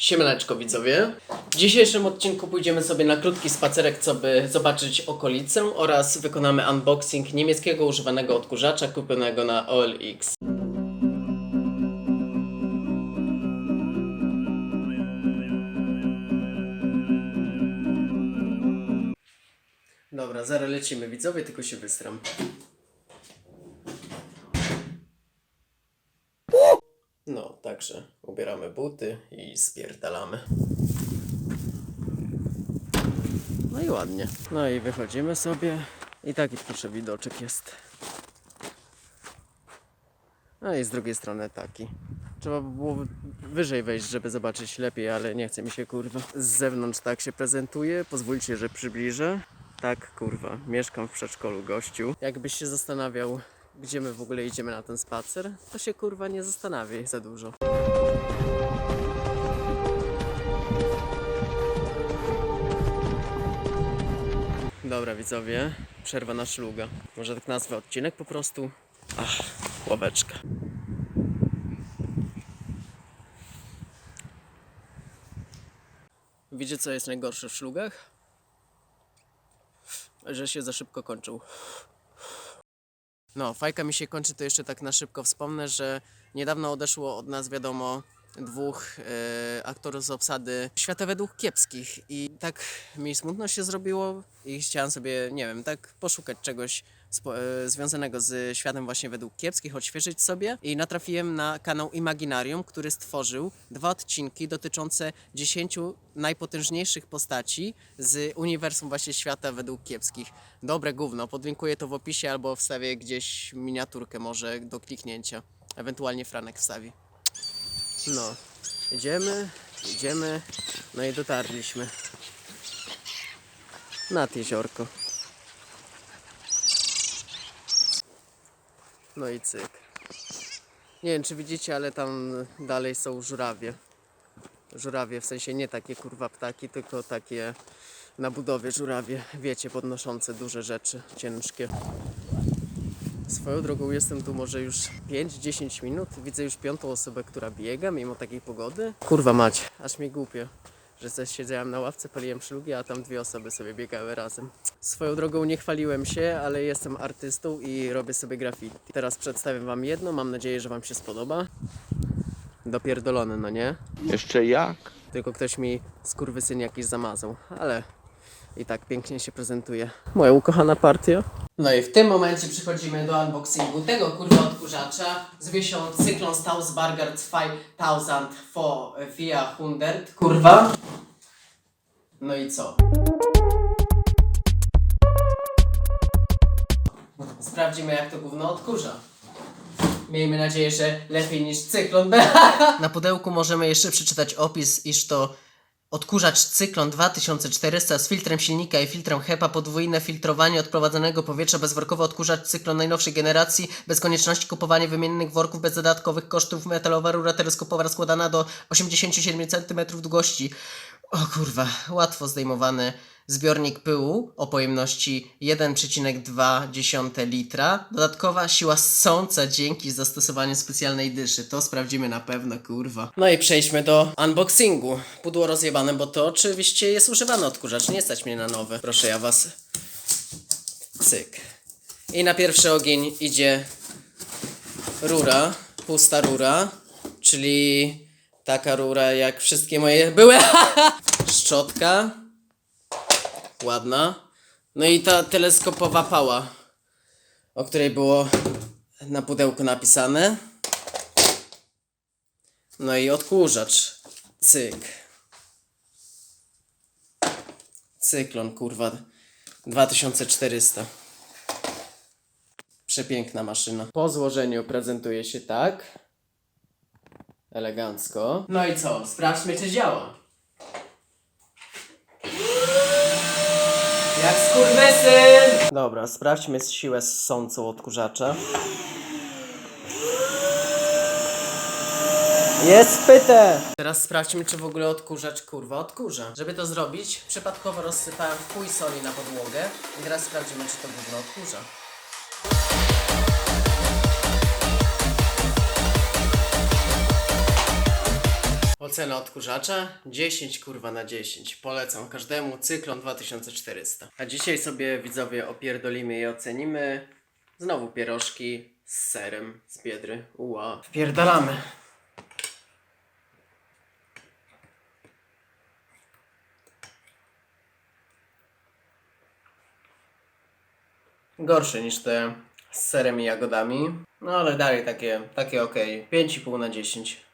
Siemaneczko widzowie. W dzisiejszym odcinku pójdziemy sobie na krótki spacerek, co by zobaczyć okolicę oraz wykonamy unboxing niemieckiego używanego odkurzacza kupionego na OLX. Dobra, zaraz lecimy widzowie, tylko się wystram. No, także buty i spierdalamy. No i ładnie. No i wychodzimy sobie. I taki proszę widoczek jest. No i z drugiej strony taki. Trzeba by było wyżej wejść, żeby zobaczyć lepiej, ale nie chce mi się kurwa. Z zewnątrz tak się prezentuje. Pozwólcie, że przybliżę. Tak, kurwa, mieszkam w przedszkolu gościu. Jakbyś się zastanawiał, gdzie my w ogóle idziemy na ten spacer, to się kurwa nie zastanawiaj za dużo. Dobra widzowie, przerwa na szluga. Może tak nazwę odcinek po prostu? Ach, ławeczka. Wiecie co jest najgorsze w szlugach? Że się za szybko kończą. No, fajka mi się kończy, to jeszcze tak na szybko wspomnę, że niedawno odeszło od nas, wiadomo, dwóch e, aktorów z obsady Świata według kiepskich i tak mi smutno się zrobiło i chciałem sobie, nie wiem, tak poszukać czegoś spo, e, związanego z światem właśnie według kiepskich, odświeżyć sobie i natrafiłem na kanał Imaginarium, który stworzył dwa odcinki dotyczące 10 najpotężniejszych postaci z uniwersum właśnie świata według kiepskich. Dobre gówno, podlinkuję to w opisie albo wstawię gdzieś miniaturkę może do kliknięcia. Ewentualnie Franek wstawi. No, idziemy, idziemy, no i dotarliśmy nad jeziorko. No i cyk. Nie wiem czy widzicie, ale tam dalej są żurawie. Żurawie w sensie nie takie kurwa ptaki, tylko takie na budowie żurawie, wiecie, podnoszące duże rzeczy, ciężkie. Swoją drogą jestem tu może już 5-10 minut. Widzę już piątą osobę, która biega mimo takiej pogody. Kurwa mać, aż mi głupio, że coś siedziałem na ławce, paliłem szlugi, a tam dwie osoby sobie biegały razem. Swoją drogą nie chwaliłem się, ale jestem artystą i robię sobie graffiti. Teraz przedstawię wam jedno, mam nadzieję, że wam się spodoba. Dopierdolone, no nie? Jeszcze jak? Tylko ktoś mi skurwysyn jakiś zamazał, ale i tak pięknie się prezentuje. Moja ukochana partia. No i w tym momencie przechodzimy do unboxingu tego kurwa odkurzacza z wiesią Cyklon Stausbarger 5000 for via 100 kurwa. No i co? Sprawdzimy jak to gówno odkurza. Miejmy nadzieję, że lepiej niż cyklon. Na pudełku możemy jeszcze przeczytać opis, iż to odkurzacz cyklon 2400 z filtrem silnika i filtrem HEPA, podwójne filtrowanie odprowadzonego powietrza, bezworkowy odkurzacz cyklon najnowszej generacji, bez konieczności kupowania wymiennych worków, bez dodatkowych kosztów, metalowa rura teleskopowa składana do 87 cm długości. O kurwa, łatwo zdejmowany zbiornik pyłu o pojemności 1,2 litra. Dodatkowa siła ssąca dzięki zastosowaniu specjalnej dyszy. To sprawdzimy na pewno, kurwa. No i przejdźmy do unboxingu. Pudło rozjebane, bo to oczywiście jest używany odkurzacz. Nie stać mnie na nowy. Proszę ja was. Cyk. I na pierwszy ogień idzie rura, pusta rura, czyli taka rura jak wszystkie moje były. Szczotka, ładna. No i ta teleskopowa pała, o której było na pudełku napisane. No i odkurzacz. Cyk. Cyklon, kurwa. 2400. Przepiękna maszyna. Po złożeniu prezentuje się tak. Elegancko. No i co? Sprawdźmy, czy działa. Jak skurwysyn! Dobra, sprawdźmy siłę ssącą odkurzacza. Jest pyte! Teraz sprawdźmy, czy w ogóle odkurzacz kurwa odkurza. Żeby to zrobić, przypadkowo rozsypałem w pół soli na podłogę i teraz sprawdzimy, czy to gówno odkurza. Ocena odkurzacza 10 kurwa na 10. Polecam każdemu cyklon 2400. A dzisiaj sobie widzowie opierdolimy i ocenimy. Znowu pierożki z serem z biedry. Uła. Wpierdalamy. Gorsze niż te z serem i jagodami. No ale dalej takie, takie okej. 5,5 na 10.